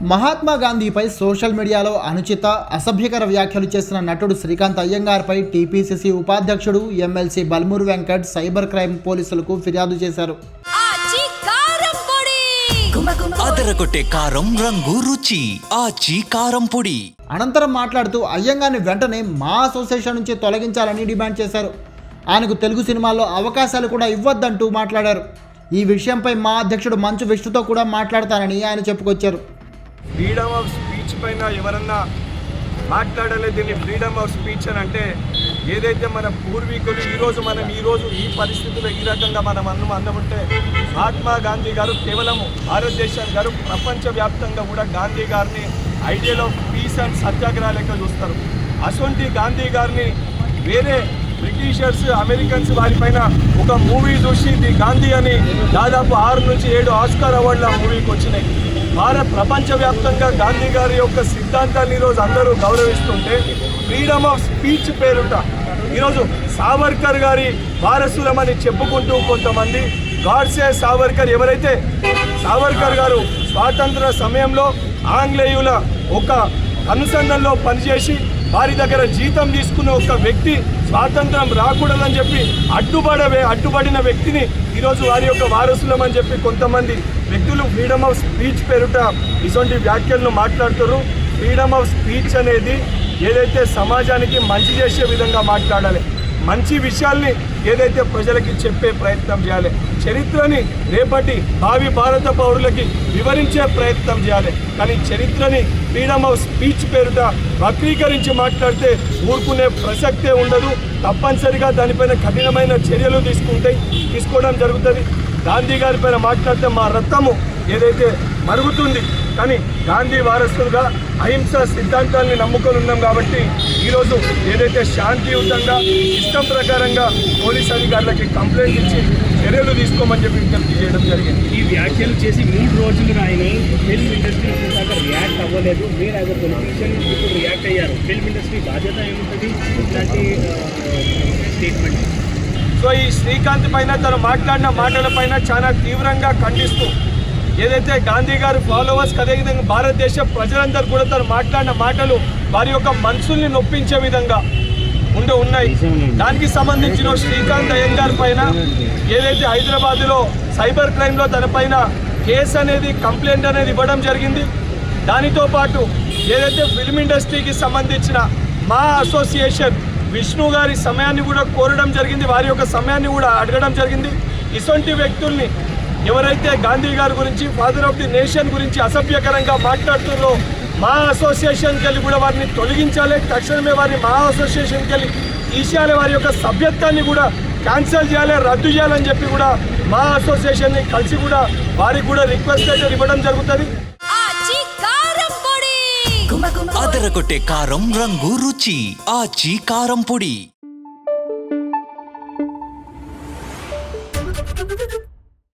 Mahatma గాంధీపై social మీడియాలో అనుచిత అసభ్యకర వ్యాఖ్యలు చేసిన నటుడు శ్రీకాంత్ అయ్యంగార్పై టీపీసీసీ ఉపాధ్యక్షుడు MLC Balmuri Venkat cyber crime పోలీసులకు ఫిర్యాదు చేశారు. కారం పొడి! అదరగొట్టే కారం రంగు రుచి. ఆచి కారం పొడి. అనంతరం మాట్లాడుతూ అయ్యంగార్ని వెంటనే మా అసోసియేషన్ నుంచి తొలగించాలని డిమాండ్ చేశారు. ఆయనకు తెలుగు సినిమాల్లో అవకాశాలు కూడా ఇవ్వద్దంటూ మాట్లాడారు. ఈ విషయంపై మా అధ్యక్షుడు మంచు విష్ణుతో కూడా మాట్లాడతానని ఆయన చెప్పుకొచ్చారు. ఫ్రీడమ్ ఆఫ్ స్పీచ్ పైన ఎవరన్నా మాట్లాడలేదు దీన్ని ఫ్రీడమ్ ఆఫ్ స్పీచ్ అని అంటే ఏదైతే మన పూర్వీకులు ఈరోజు మనం ఈరోజు ఈ పరిస్థితుల్లో ఈ రకంగా మనం అన్నం అన్నముంటే మహాత్మా గాంధీ గారు కేవలం భారతదేశం గారు ప్రపంచవ్యాప్తంగా కూడా గాంధీ గారిని ideal of peace and satyagraha లెక్క చూస్తారు. అటువంటి గాంధీ గారిని వేరే బ్రిటిషర్స్ అమెరికన్స్ వారిపైన ఒక మూవీ చూసి ది గాంధీ అని దాదాపు ఆరు నుంచి ఏడు ఆస్కార్ అవార్డులు ఆ మూవీకి వచ్చినాయి. భారత ప్రపంచవ్యాప్తంగా గాంధీ గారి యొక్క సిద్ధాంతాన్ని ఈరోజు అందరూ గౌరవిస్తుంటే ఫ్రీడమ్ ఆఫ్ స్పీచ్ పేరుట. ఈరోజు సావర్కర్ గారి వారసులమని చెప్పుకుంటూ కొంతమంది గాడ్సే సావర్కర్. ఎవరైతే సావర్కర్ గారు స్వాతంత్ర సమయంలో ఆంగ్లేయుల ఒక అనుసంధానంలో పనిచేసి వారి దగ్గర జీతం తీసుకున్న ఒక వ్యక్తి స్వాతంత్రం రాకూడదని చెప్పి అడ్డుపడవే అడ్డుపడిన వ్యక్తిని ఈరోజు వారి యొక్క వారసులమని చెప్పి కొంతమంది వ్యక్తులు ఫ్రీడమ్ ఆఫ్ స్పీచ్ పేరుట ఇటువంటి వ్యాఖ్యలను మాట్లాడుతారు ఫ్రీడమ్ ఆఫ్ స్పీచ్ అనేది ఏదైతే సమాజానికి మంచి చేసే విధంగా మాట్లాడాలి మంచి విషయాల్ని ఏదైతే ప్రజలకి చెప్పే ప్రయత్నం చేయాలి చరిత్రని రేపటి భావి భారత పౌరులకి వివరించే ప్రయత్నం చేయాలి. కానీ చరిత్రని ఫ్రీడమ్ ఆఫ్ స్పీచ్ పేరుట వక్రీకరించి మాట్లాడితే ఊరుకునే ప్రసక్తే ఉండదు. తప్పనిసరిగా దానిపైన కఠినమైన చర్యలు తీసుకుంటాయి తీసుకోవడం జరుగుతుంది. గాంధీ గారి పైన మాట్లాడితే మా రక్తము ఏదైతే మరుగుతుంది కానీ గాంధీ వారసులుగా అహింస సిద్ధాంతాన్ని నమ్ముకొని ఉన్నాం కాబట్టి ఈరోజు ఏదైతే శాంతియుతంగా ఇష్టం ప్రకారంగా పోలీస్ అధికారులకి కంప్లైంట్ ఇచ్చి చర్యలు తీసుకోమని చెప్పి విజ్ఞప్తి చేయడం జరిగింది. ఈ వ్యాఖ్యలు చేసి మూడు రోజులు రాయని ఫిల్మ్ ఇండస్ట్రీ దాకా రియాక్ట్ అవ్వలేదు. మీరు యాజ్ అ పొలిటీషియన్ ఇప్పుడు రియాక్ట్ అయ్యారు. ఫిల్మ్ ఇండస్ట్రీ బాధ్యత ఏముంటుంది? ఇట్లాంటి స్టేట్మెంట్ సో ఈ శ్రీకాంత్ పైన తను మాట్లాడిన మాటల పైన చాలా తీవ్రంగా ఖండిస్తూ ఏదైతే గాంధీ గారు ఫాలోవర్స్ అదేవిధంగా భారతదేశ ప్రజలందరూ కూడా తను మాట్లాడిన మాటలు వారి యొక్క మనసుల్ని నొప్పించే విధంగా ఉండి ఉన్నాయి. దానికి సంబంధించిన శ్రీకాంత్ అయ్యంగార్ పైన ఏదైతే హైదరాబాద్లో సైబర్ క్రైమ్లో తన పైన కేసు అనేది కంప్లైంట్ అనేది ఇవ్వడం జరిగింది. దానితో పాటు ఏదైతే ఫిల్మ్ ఇండస్ట్రీకి సంబంధించిన మా అసోసియేషన్ విష్ణు గారి సమయాన్ని కూడా కోరడం జరిగింది. వారి యొక్క సమయాన్ని కూడా అడగడం జరిగింది. ఇటువంటి వ్యక్తుల్ని ఎవరైతే గాంధీ గారి గురించి ఫాదర్ ఆఫ్ ది నేషన్ గురించి అసభ్యకరంగా మాట్లాడుతున్నారో మా అసోసియేషన్కి వెళ్ళి కూడా వారిని తొలగించాలి. తక్షణమే వారిని మా అసోసియేషన్కి వెళ్ళి తీసేయాలి. వారి యొక్క సభ్యత్వాన్ని కూడా క్యాన్సిల్ చేయాలి రద్దు చేయాలని చెప్పి కూడా మా అసోసియేషన్ని కలిసి కూడా వారికి కూడా రిక్వెస్ట్ లెటర్ ఇవ్వడం జరుగుతుంది. అదరగొట్టే కారం రంగు రుచి. ఆచి కారం పొడి.